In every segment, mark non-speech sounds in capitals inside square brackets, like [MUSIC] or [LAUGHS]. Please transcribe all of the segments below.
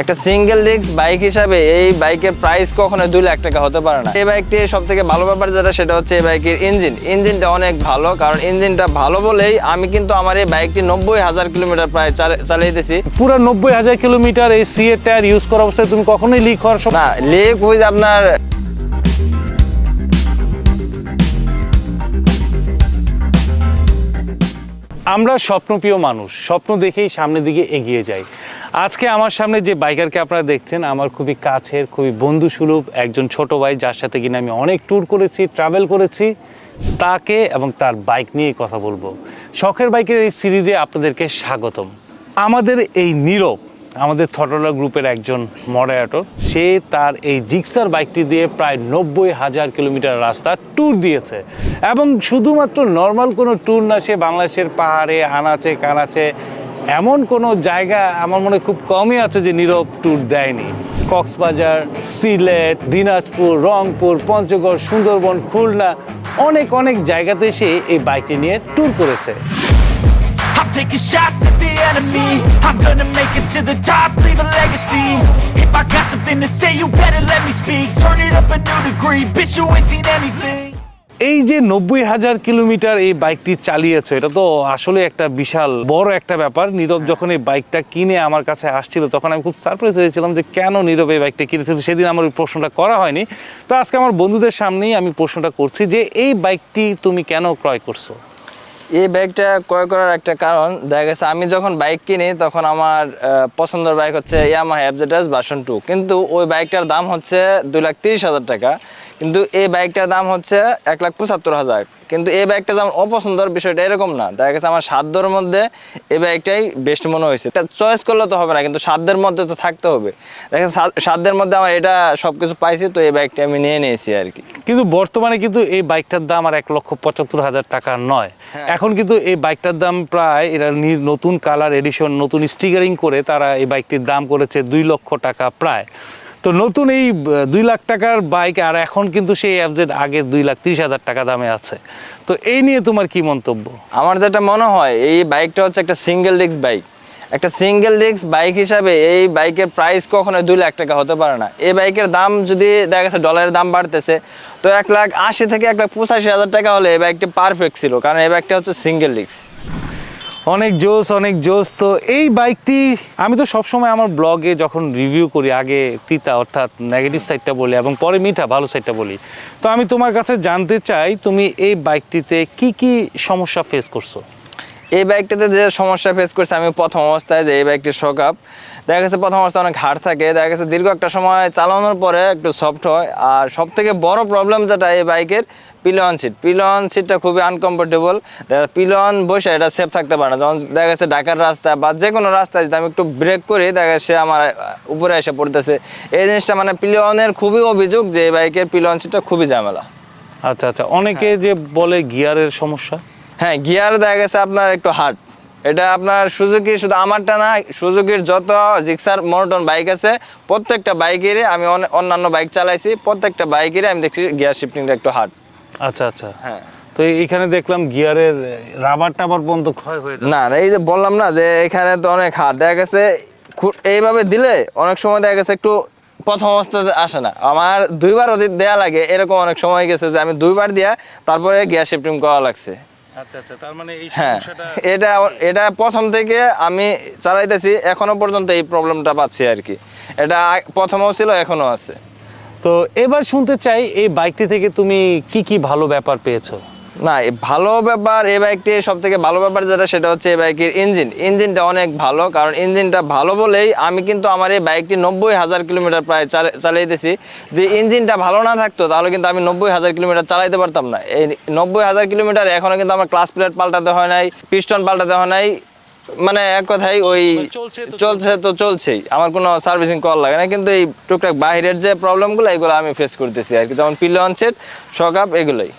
একটা single disc bike হিসাবে এই বাইকের প্রাইস কখনো দুই লাখ টাকা হতে পারে না। এই বাইকটি সব থেকে ভালো ব্যাপার যেটা সেটা হচ্ছে এই বাইকের ইঞ্জিন ইঞ্জিনটা অনেক ভালো কারণ ইঞ্জিনটা ভালো বলেই আমি কিন্তু আমার এই বাইকটি নব্বই হাজার কিলোমিটার প্রায় চালিয়েছি পুরো নব্বই হাজার কিলোমিটার এই সিএ টায়ার ইউজ করা অবস্থায় তুমি কখনোই লিক হওয়ার সব না লিক হয়ে আপনার আমরা স্বপ্নপ্রিয় মানুষ, স্বপ্ন দেখেই সামনের দিকে এগিয়ে যাই। আজকে আমার সামনে যে বাইকারকে আপনারা দেখছেন, আমার খুবই কাছের, খুবই বন্ধুসুলভ একজন ছোট ভাই, যার সাথে কিনা আমি অনেক ট্যুর করেছি ট্রাভেল করেছি। তাকে এবং তার বাইক নিয়ে কথা বলব। শখের বাইকের এই সিরিজে আপনাদেরকে স্বাগতম। আমাদের এই নীরব আমাদের থটলা গ্রুপের একজন মডারেটর, সে তার এই জিক্সার বাইকটি দিয়ে প্রায় নব্বই হাজার কিলোমিটার রাস্তা ট্যুর দিয়েছে। এবং শুধুমাত্র নর্মাল কোনো ট্যুর না, সে বাংলাদেশের পাহাড়ে, আনাচে, কানাচে, এমন কোনো জায়গা আমার মনে খুব কমই আছে যে নীরব ট্যুর দেয়নি। কক্সবাজার, সিলেট, দিনাজপুর, রংপুর, পঞ্চগড়, সুন্দরবন, খুলনা, অনেক অনেক জায়গাতে সে এই বাইকটি নিয়ে ট্যুর করেছে। I'm taking shots at the enemy. I'm gonna make it to the top, leave a legacy. If I got something to say, you better let me speak. Turn it up a new degree, bitch, you ain't seen anything. এই যে নব্বই হাজার kilometre এই বাইকটি চালিয়েছে এটা তো আসলে একটা বিশাল বড় একটা ব্যাপার নীরব যখন এই বাইকটা কিনে আমার কাছে আসছিল তখন আমি খুব সারপ্রাইজ হয়েছিলাম যে কেন নীরব এই বাইকটা কিনেছে সেদিন আমার ওই প্রশ্নটা করা হয়নি তো আজকে আমার বন্ধুদের সামনেই আমি প্রশ্নটা করছি যে এই বাইকটি তুমি কেন ক্রয় করছ এই বাইকটা ক্রয় করার একটা কারণ, দেখা গেছে আমি যখন বাইক কিনি, তখন আমার পছন্দের বাইক হচ্ছে ইয়ামা এফজেডএস ভার্সন টু কিন্তু ওই বাইকটার দাম হচ্ছে দুই লাখ তিরিশ হাজার টাকা। কিন্তু এই বাইকটার দাম হচ্ছে এক লাখ পঁচাত্তর হাজার। কিন্তু এই বাইকটা যেমন অপছন্দর বিষয়টা এরকম না। দেখা গেছে আমার সাধ্যর মধ্যে এই বাইকটাই বেস্ট মনে হয়েছে। এটা চয়েস করলে তো হবে না কিন্তু সাধ্যের মধ্যে তো থাকতে হবে। দেখেন সাধ্যের মধ্যে আমার এটা সব কিছু পাইছি তো এই বাইকটা আমি নিয়ে নিয়েছি আর কি। কিন্তু বর্তমানে কিন্তু এই বাইকটার দাম আর এক লক্ষ পঁচাত্তর হাজার টাকা নয়। এখন কিন্তু এই বাইকটার দাম প্রায় এরা নতুন কালার এডিশন নতুন স্টিকারিং করে তারা এই বাইকটির দাম করেছে দুই লক্ষ টাকা প্রায়। তো নতুন এই দুই লাখ টাকার বাইক, আর এখন কিন্তু সেই অ্যাপজেট আগে দুই লাখ তিরিশ হাজার টাকা দামে আছে। তো এই নিয়ে তোমার কি মন্তব্য? আমার যেটা মনে হয়, এই বাইকটা হচ্ছে একটা সিঙ্গেল ডিস্ক বাইক একটা সিঙ্গেল ডিস্ক বাইক হিসাবে এই বাইকের প্রাইস কখনো দুই লাখ টাকা হতে পারে না। এই বাইকের দাম যদি দেখা গেছে ডলারের দাম বাড়তেছে, তো এক লাখ আশি থেকে এক লাখ পঁচাশি হাজার টাকা হলে এই বাইকটা পারফেক্ট ছিল, কারণ এই বাইকটা হচ্ছে সিঙ্গেল ডিস্ক অনেক জোস অনেক জোস তো এই বাইকটি আমি তো সবসময় আমার ব্লগে যখন রিভিউ করি, আগে তিতা অর্থাৎ নেগেটিভ সাইডটা বলি এবং পরে মিঠা ভালো সাইডটা বলি। তো আমি তোমার কাছে জানতে চাই, তুমি এই বাইকটিতে কি কি সমস্যা ফেস করছ? এই বাইকটাতে যে সমস্যা ফেস করছে, আমি প্রথম অবস্থায় যে এই বাইকটির শকআপ দেখা গেছে প্রথম অবস্থায় অনেক হার্ড থাকে, দেখা গেছে দীর্ঘ একটা সময় চালানোর পরে একটু সফট হয়। আর সব থেকে বড় প্রবলেম যেটা এই বাইকের পিলন সিট পিলন সিটটা খুবই আনকমফোর্টেবল পিলন বসে এটা সেফ থাকতে পারে না। যেমন দেখা গেছে ঢাকার রাস্তা বা যে কোনো রাস্তায় যদি আমি একটু ব্রেক করি দেখা গেছে আমার উপরে এসে পড়তেছে। এই জিনিসটা মানে পিলনের খুবই অভিযোগ যে এই বাইকের পিলন সিটটা খুবই ঝামেলা। আচ্ছা আচ্ছা। অনেকে যে বলে গিয়ারের সমস্যা? হ্যাঁ গিয়ার দেখা গেছে আপনার একটু হার্ড এটা আপনার সুজুকি শুধু আমারটা না সুজুকির যত জিক্সার মনোটন বাইক আছে প্রত্যেকটা বাইকেরই আমি অনে- অন্যান্য বাইক চালাইছি প্রত্যেকটা বাইকেরই আমি দেখছি গিয়ার শিফটিংটা একটু হার্ড আচ্ছা আচ্ছা। হ্যাঁ। তো এইখানে দেখলাম গিয়ারের রাবার টাবার পর্যন্ত ক্ষয় হয়ে না না, এই যে বললাম না যে এখানে তো অনেক হার্ড দেখা গেছে এইভাবে দিলে অনেক সময় দেখা গেছে একটু প্রথম অবস্থাতে আসে না। আমার দুইবার অধিক দেয়া লাগে এরকম অনেক সময় গেছে যে আমি দুইবার দিয়া তারপরে গিয়ার শিফটিং করা লাগছে। আচ্ছা আচ্ছা তার মানে এই হ্যাঁ এটা এটা প্রথম থেকে আমি চালাইতেছি এখনও পর্যন্ত এই প্রবলেমটা পাচ্ছি আর কি। এটা প্রথমেও ছিল এখনও আছে। তো এবার শুনতে চাই, এই বাইকটি থেকে তুমি কি কি ভালো ব্যাপার পেয়েছ? না ভালো ব্যাপার, এই বাইকটি সব থেকে ভালো ব্যাপার যেটা, সেটা হচ্ছে এই বাইকের ইঞ্জিন। ইঞ্জিনটা অনেক ভালো, কারণ ইঞ্জিনটা ভালো বলেই আমি কিন্তু আমার এই বাইকটি নব্বই হাজার কিলোমিটার প্রায় চালা- চালাইতেছি। যে ইঞ্জিনটা ভালো না থাকতো, তাহলে কিন্তু আমি নব্বই হাজার কিলোমিটার চালাইতে পারতাম না। এই নব্বই হাজার কিলোমিটার এখনও কিন্তু আমার ক্লাস প্লেট পাল্টাতে হয় নাই, পিস্টন পাল্টাতে হয় নাই মানে এক কথাই ওই মানে চলছে তো চলছে তো চলছেই। আমার কোনো সার্ভিসিং কল লাগে না কিন্তু এই টুকটাক বাইরের যে প্রবলেমগুলো এগুলো আমি ফেস করতেছি আর কি। যেমন পিলন সেট শকআপ এগুলোই।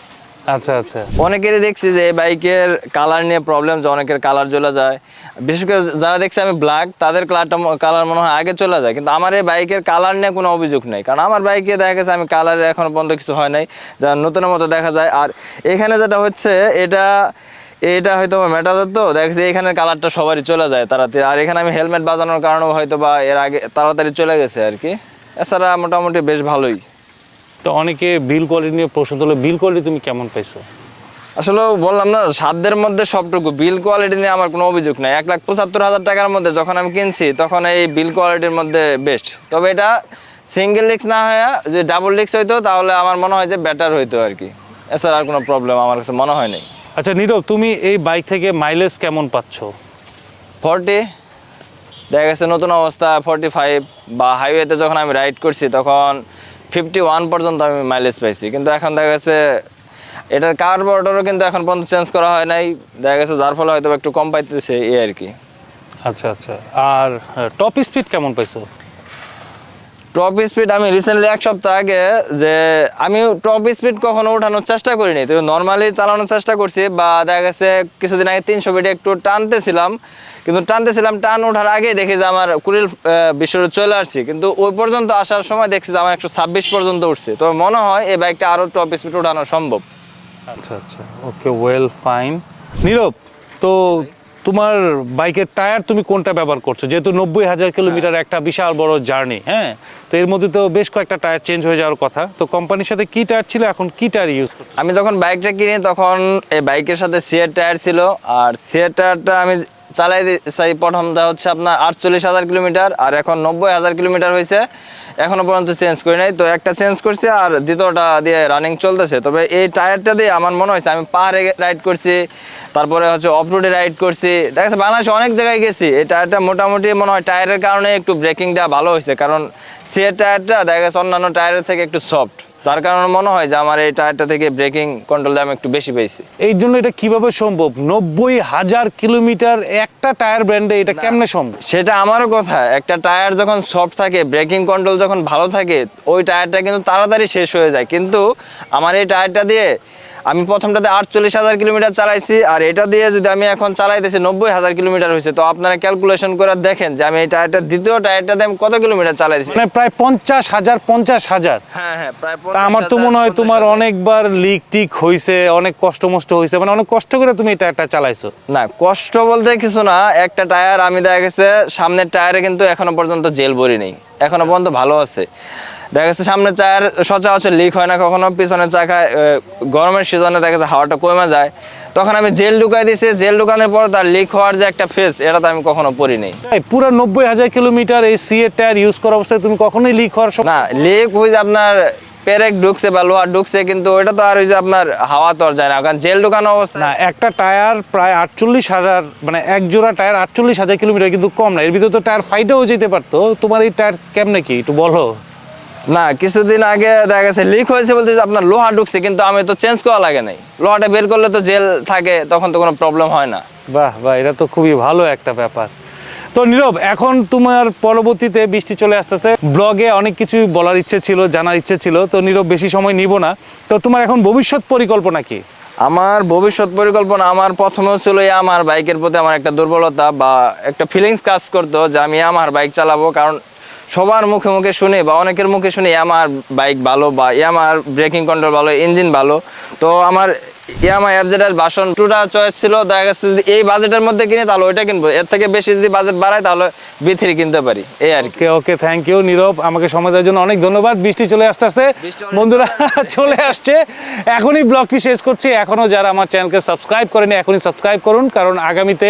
আচ্ছা আচ্ছা। অনেকেরই দেখছি যে বাইকের কালার নিয়ে প্রবলেম যে অনেকের কালার চলে যায়। বিশেষ করে যারা দেখছি আমি ব্ল্যাক তাদের কালারটা কালার মনে হয় আগে চলে যায়। কিন্তু আমার এই বাইকের কালার নিয়ে কোনো অভিযোগ নেই। কারণ আমার বাইকে দেখা গেছে আমি কালারে এখনও পর্যন্ত কিছু হয় নাই। যা নতুনের মতো দেখা যায়। আর এখানে যেটা হচ্ছে এটা এটা হয়তো মেটাদের তো। দেখছি এখানে কালারটা সবারই চলে যায় তাড়াতাড়ি। আর এখানে আমি হেলমেট বাজানোর কারণে হয়তো বা এর আগে তাড়াতাড়ি চলে গেছে আর কি। এছাড়া মোটামুটি বেশ ভালোই। তো অনেকে বিল কোয়ালিটি নিয়ে প্রশ্ন তুলে বিল কোয়ালিটি তুমি কেমন পাইছো? আসলে বললাম না সাধ্যের মধ্যে সবটুকু। বিল কোয়ালিটি নিয়ে আমার কোনো অভিযোগ নাই। এক লাখ পঁচাত্তর হাজার টাকার মধ্যে যখন আমি কিনছি তখন এই বিল কোয়ালিটির মধ্যে বেস্ট তবে এটা সিঙ্গেল লিক্স না হয়ে যদি ডাবল লিক্স হইতো তাহলে আমার মনে হয় যে বেটার হইতো আর কি। এছাড়া আর কোনো প্রবলেম আমার কাছে মনে হয় নাই। আচ্ছা নীরব তুমি এই বাইক থেকে মাইলেজ কেমন পাচ্ছ? ফর্টি দেখা গেছে নতুন অবস্থা ফর্টি ফাইভ বা হাইওয়েতে যখন আমি রাইড করছি তখন ফিফটি ওয়ান পর্যন্ত আমি মাইলেজ পাইছি। কিন্তু এখন দেখা গেছে এটার কার কার্বোরেটরও কিন্তু এখন পর্যন্ত চেঞ্জ করা হয় নাই। দেখা গেছে যার ফলে হয়তো একটু কম পাইতেছে এই আর কি। আচ্ছা আচ্ছা। আর টপ স্পিড কেমন পাইছো? টপ স্পিড আমি রিসেন্টলি এক সপ্তাহ আগে যে আমি টপ স্পিড কখনো ওঠানোর চেষ্টা করিনি। তো নর্মালি চালানোর চেষ্টা করছি, বা দেখা গেছে কিছুদিন আগে তিনশো ফিটে একটু টানতেছিলাম। কিন্তু টানতেছিলাম, টান ওঠার আগেই দেখি যে আমার কুড়িল বিশ্বরে চলে আসছি। কিন্তু ওই পর্যন্ত আসার সময় দেখছি যে আমার একশো ছাব্বিশ পর্যন্ত উঠছে। তো মনে হয় এই বাইকটা আরও টপ স্পিড ওঠানো সম্ভব। আচ্ছা আচ্ছা। ওকে ওয়েল ফাইন নীরব, তো তোমার বাইকের টায়ার তুমি কোনটা ব্যবহার করছ? যেহেতু নব্বই হাজার কিলোমিটার একটা বিশাল বড় জার্নি হ্যাঁ? তো এর মধ্যে তো বেশ কয়েকটা টায়ার চেঞ্জ হয়ে যাওয়ার কথা। তো কোম্পানির সাথে কি টায়ার ছিল? এখন কি টায়ার ইউজ করছ? আমি যখন বাইকটা কিনি তখন এই বাইকের সাথে সিয়ার টায়ার ছিল। আর সিয়ার টায়ারটা আমি চালাই চাই প্রথমটা হচ্ছে আপনার আটচল্লিশ হাজার কিলোমিটার, আর এখন নব্বই হাজার কিলোমিটার হয়েছে। এখনও পর্যন্ত চেঞ্জ করি নাই। তো একটা চেঞ্জ করছি, আর দ্বিতীয়টা দিয়ে রানিং চলতেছে। তবে এই টায়ারটা দিয়ে আমার মনে হয়েছে, আমি পাহাড়ে রাইড করছি, তারপরে হচ্ছে অফ রোডে রাইড করছি। দেখা যাচ্ছে বাংলাদেশে অনেক জায়গায় গেছি, এই টায়ারটা মোটামুটি মনে হয় টায়ারের কারণে একটু ব্রেকিংটা ভালো হয়েছে, কারণ সে টায়ারটা দেখা গেছে অন্যান্য টায়ারের থেকে একটু সফট যার কারণে মনে হয় যে আমার এই টায়ারটা থেকে ব্রেকিং কন্ট্রোল আমি একটু বেশি পেয়েছি। এই জন্য এটা কীভাবে সম্ভব? নব্বই হাজার কিলোমিটার একটা টায়ার ব্র্যান্ডে এটা কেমনে সম্ভব? সেটা আমারও কথা। একটা টায়ার যখন সফট থাকে ব্রেকিং কন্ট্রোল যখন ভালো থাকে ওই টায়ারটা কিন্তু তাড়াতাড়ি শেষ হয়ে যায়। কিন্তু আমার এই টায়ারটা দিয়ে আমি প্রথমটাতে আটচল্লিশ হাজার কিলোমিটার চালাইছি আর এটা দিয়ে যদি আমি এখন চালাইতেছি নব্বই হাজার কিলোমিটার হয়েছে তো আপনারা ক্যালকুলেশন করে দেখেন যে আমি এই টায়ারটা দ্বিতীয় টায়ারটাতে আমি কত কিলোমিটার চালাইছি। মানে প্রায় পঞ্চাশ হাজার পঞ্চাশ হাজার। হ্যাঁ হ্যাঁ প্রায় আমার তো মনে হয় তোমার অনেকবার লিক টিক হয়েছে অনেক কষ্ট মষ্ট হয়েছে মানে অনেক কষ্ট করে তুমি এই টায়ারটা চালাইছো। না কষ্ট বলতে কিছু না একটা টায়ার আমি দেখা গেছে সামনের টায়ারে কিন্তু এখনও পর্যন্ত জেল ভরি নেই এখনও পর্যন্ত ভালো আছে। দেখা গেছে সামনের টায়ার সচরাচর লিক হয় না কখনো পিছনের চা খায় গরমের সিজনে দেখা যাচ্ছে হাওয়াটা কমে যায়। তখন আমি জেল ঢুকাই দিয়েছি জেল ঢুকানোর পর তার লিক হওয়ার যে একটা ফেস এটা তো আমি কখনো পড়ি নেই তাই পুরো নব্বই হাজার কিলোমিটার এই সি এর টায়ার ইউজ করা অবস্থায় তুমি কখনোই লিক হওয়ার না লিক হয়ে যে আপনার পেরেক ঢুকছে বা লোহার ঢুকছে কিন্তু ওটা তো আর ওই যে আপনার হাওয়া তো আর যায় না। কারণ জেল ঢুকানো অবস্থা না একটা টায়ার প্রায় আটচল্লিশ হাজার মানে এক জোড়া টায়ার আটচল্লিশ হাজার কিলোমিটার কিন্তু কম না। এর ভিতরে তো টায়ার ফাইটেও যেতে পারতো। তোমার এই টায়ার কেমনে কি? একটু বলো। না কিছুদিন আগে দেখা গেছে লিক হয়েছে বলতে আপনার লোহা ঢুকছে কিন্তু আমি তো চেঞ্জ করা লাগে নাই। লোহাটা বের করলে তো জেল থাকে তখন তো কোনো প্রবলেম হয় না। বাহ বাহ এটা তো খুবই ভালো একটা ব্যাপার। তো নীরব এখন তোমার পরবর্তীতে বৃষ্টি চলে আসতেছে। ব্লগে অনেক কিছু বলার ইচ্ছে ছিল জানার ইচ্ছে ছিল তো নীরব বেশি সময় নিব না। তো তোমার এখন ভবিষ্যৎ পরিকল্পনা কি? আমার ভবিষ্যৎ পরিকল্পনা আমার প্রথমেও ছিল আমার বাইকের প্রতি আমার একটা দুর্বলতা বা একটা ফিলিংস কাজ করতো যে আমি আমার বাইক চালাবো কারণ সবার মুখে মুখে শুনে বা অনেকের মুখে শুনে আমার বাইক ভালো বা আমার ব্রেকিং কন্ট্রোল ভালো ইঞ্জিন ভালো। তো আমার ইয়ামা অ্যাপজেটার বাসন টুটা চয়েস ছিল। দেখা গেছে যদি এই বাজেটের মধ্যে কিনে তাহলে ওইটা কিনবো। এর থেকে বেশি যদি বাজেট বাড়ায় তাহলে বি থ্রি কিনতে পারি। এই আর কি। Okay thank you Nirob. আমাকে সময় দেওয়ার জন্য অনেক ধন্যবাদ। বৃষ্টি চলে আসতে আসতে বন্ধুরা [LAUGHS] চলে আসছে। এখনই ব্লগটি শেষ করছি। এখনও যারা আমার চ্যানেলকে সাবস্ক্রাইব করেনি এখনই সাবস্ক্রাইব করুন। কারণ আগামীতে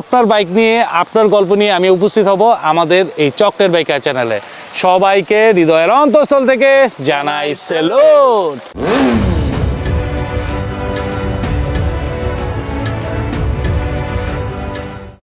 আপনার বাইক নিয়ে আপনার গল্প নিয়ে আমি উপস্থিত হব আমাদের এই চকলেট বাইকার চ্যানেলে সবাইকে হৃদয়ের অন্তঃস্থল থেকে জানাই সেলুট